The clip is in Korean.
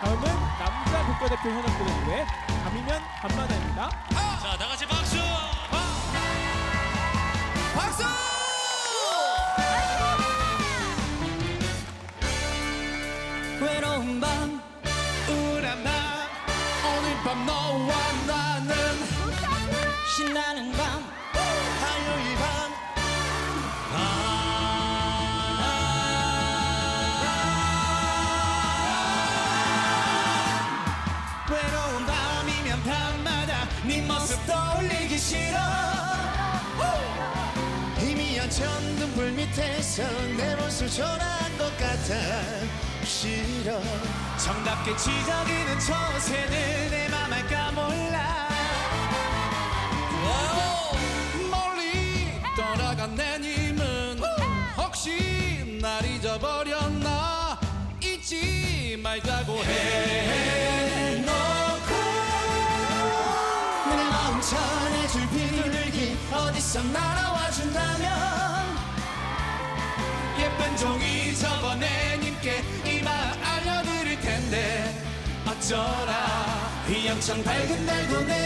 다음은 남자 국가대표 현역들의 노래 밤이면 밤마다입니다. 자, 다 같이 박수! 박수! 외로운 밤 우울한 밤 오늘 밤 너와 나 밤이면 밤마다 네 모습 떠올리기 싫어. 희미한 천둥불 밑에서 내 모습 초라한 것 같아. 싫어. 정답게 지저귀는 처세는 내 맘 알까 몰라. 멀리 떠나간 내 님은 혹시 날 잊어버렸나? 잊지 말자고 해 비둘기 어디서 날아와 준다면 예쁜 종이 접어 내 님께 이 마음 알려드릴 텐데 어쩌라. 휘영청 밝은 날도 내